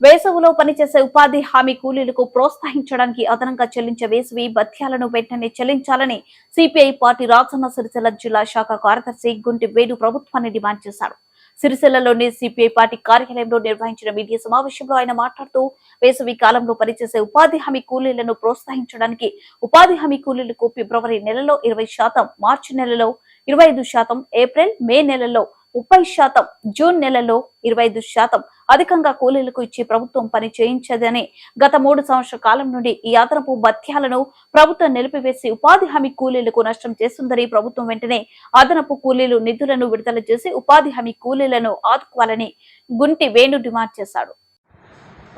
వేసవిలో పనిచేసే ఉపాధి హామీ కూలీలకు ప్రోత్సహించడానికి అదనంగా చెల్లించే వేసవి భత్యాలను వెంటనే చెల్లించాలని సిపిఐ పార్టీ రాజన్న సిరిసిల్ల జిల్లా శాఖ కార్యదర్శి గుంటి వేణు ప్రభుత్వాన్ని డిమాండ్ చేశారు. సిరిసిల్లలోని సిపిఐ పార్టీ కార్యాలయంలో నిర్వహించిన మీడియా సమావేశంలో ఆయన మాట్లాడుతూ వేసవి కాలంలో పనిచేసే ఉపాధి హామీ కూలీలను ప్రోత్సహించడానికి ఉపాధి హామీ కూలీలకు ఫిబ్రవరి నెలలో ఇరవై శాతం మార్చి నెలలో ఇరవై ఐదు శాతం ఏప్రిల్ మే నెలలో ముప్పై శాతం జూన్ నెలలో ఇరవై ఐదు శాతం. అధికంగా కూలీలకు ఇచ్చి ప్రభుత్వం పని చేయించదని గత మూడు సంవత్సరాల కాలం నుండి ఈ అదనపు భత్యాలను ప్రభుత్వం నిలిపివేసి ఉపాధి హామీ కూలీలకు నష్టం చేస్తుందని ప్రభుత్వం వెంటనే అదనపు కూలీలు నిధులను విడుదల చేసి ఉపాధి హామీ కూలీలను ఆదుకోవాలని గుంటి వేణు డిమాండ్ చేశాడు.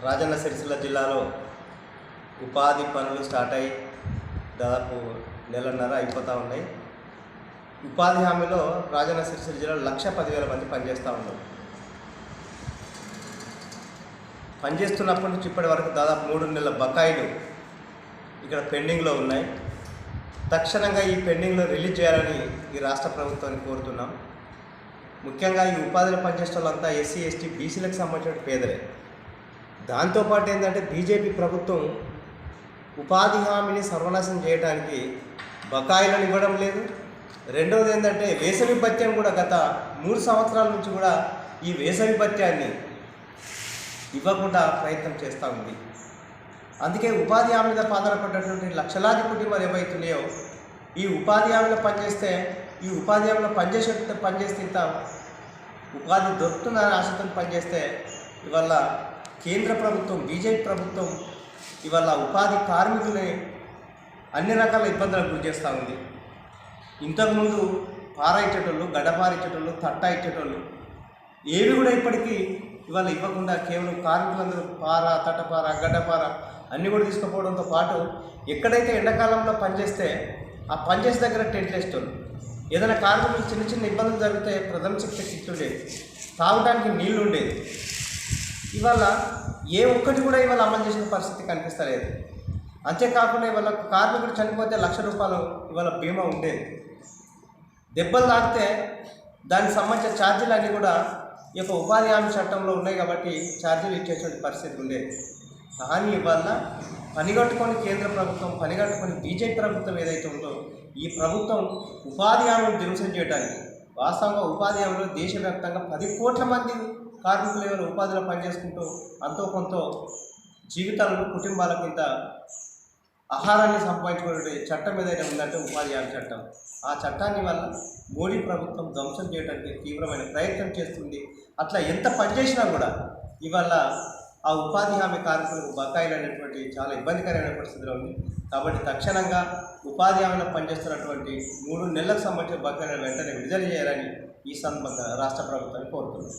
రాజన్న సిరిసిల్ల జిల్లాలో ఉపాధి పనులు స్టార్ట్ అయ్యి దాదాపు నెలన్నర అయిపోతూ ఉన్నాయి. ఉపాధి హామీలో రాజన్న సిరిసిల్ల జిల్లాలో లక్ష పదివేల మంది పనిచేస్తూ ఉన్నారు. పనిచేస్తున్నప్పటి నుంచి ఇప్పటి వరకు దాదాపు మూడు నెలల బకాయిలు ఇక్కడ పెండింగ్లో ఉన్నాయి. తక్షణంగా ఈ పెండింగ్లో రిలీజ్ చేయాలని ఈ రాష్ట్ర ప్రభుత్వాన్ని కోరుతున్నాం. ముఖ్యంగా ఈ ఉపాధిలో పనిచేసే వాళ్ళంతా ఎస్సీ ఎస్టీ బీసీలకు సంబంధించిన పేదలే. దాంతోపాటు ఏంటంటే బీజేపీ ప్రభుత్వం ఉపాధి హామీని సర్వనాశనం చేయడానికి బకాయిలను ఇవ్వడం లేదు. రెండవది ఏంటంటే వేసవి భత్యం కూడా గత మూడు సంవత్సరాల నుంచి కూడా ఈ వేసవి భత్యాన్ని ఇవ్వకుండా ప్రయత్నం చేస్తూ ఉంది. అందుకే ఉపాధి హామీ మీద ఆధారపడ్డటువంటి లక్షలాది కుటుంబాలు ఏవైతున్నాయో ఈ ఉపాధి హామీలో పనిచేస్తే ఈ ఉపాధి హామీలో పనిచేసే పనిచేస్తే ఇంత ఉపాధి దొరుకుతుందని ఆశతో పనిచేస్తే ఇవాళ కేంద్ర ప్రభుత్వం బీజేపీ ప్రభుత్వం ఇవాళ ఉపాధి కార్మికుల్ని అన్ని రకాల ఇబ్బందులకు గురి చేస్తూ ఉంది. ఇంతకుముందు పార ఇచ్చేటోళ్ళు గడ్డపార ఇచ్చేటోళ్ళు తట్ట ఇచ్చేటోళ్ళు ఏవి కూడా ఇప్పటికీ ఇవాళ ఇవ్వకుండా కేవలం కార్మికులందరూ పార తట్టపార గడ్డపార అన్నీ కూడా తీసుకుపోవడంతో పాటు ఎక్కడైతే ఎండాకాలంలో పనిచేస్తే ఆ పనిచేసే దగ్గర టెంట్లు వేసేటోళ్ళు. ఏదైనా కార్మికులు చిన్న చిన్న ఇబ్బందులు జరిగితే ప్రథమ శిక్ష కిట్లు ఉండేది తాగడానికి నీళ్ళు ఉండేది ఇవాళ ఏ ఒక్కటి కూడా ఇవాళ అమలు చేసిన పరిస్థితి కనిపిస్తలేదు. అంతేకాకుండా ఇవాళ కార్మికుడు చనిపోతే లక్ష రూపాయలు ఇవాళ బీమా ఉండేది దెబ్బలు తాకితే దానికి సంబంధించిన ఛార్జీలు అన్నీ కూడా ఈ యొక్క ఉపాధి హామీ చట్టంలో ఉన్నాయి కాబట్టి ఛార్జీలు ఇచ్చేటువంటి పరిస్థితి ఉండేది కానీ ఇవాళ పనిగట్టుకొని కేంద్ర ప్రభుత్వం పనిగట్టుకొని బీజేపీ ప్రభుత్వం ఏదైతే ఉందో ఈ ప్రభుత్వం ఉపాధి హామీని ధ్వంసం చేయడానికి వాస్తవంగా ఉపాధి హామీలో దేశవ్యాప్తంగా పది కోట్ల మంది కార్మికులు ఎవరు ఉపాధిలో పనిచేసుకుంటూ అంతో కొంత జీవితాలను కుటుంబాలకు ఇంత ఆహారాన్ని సంపాదించుకునే చట్టం ఏదైనా ఉందంటే ఉపాధి హామీ చట్టం. ఆ చట్టాన్ని వల్ల మోడీ ప్రభుత్వం ధ్వంసం చేయడానికి తీవ్రమైన ప్రయత్నం చేస్తుంది. అట్లా ఎంత పనిచేసినా కూడా ఇవాళ ఆ ఉపాధి హామీ కార్మికులకు బకాయిలు అనేటువంటి చాలా ఇబ్బందికరమైన పరిస్థితిలో ఉంది. కాబట్టి తక్షణంగా ఉపాధి హామీలో పనిచేస్తున్నటువంటి మూడు నెలలకు సంబంధించిన బకాయిలను వెంటనే విడుదల చేయాలని ఈ సందర్భంగా రాష్ట్ర ప్రభుత్వాన్ని కోరుతున్నాను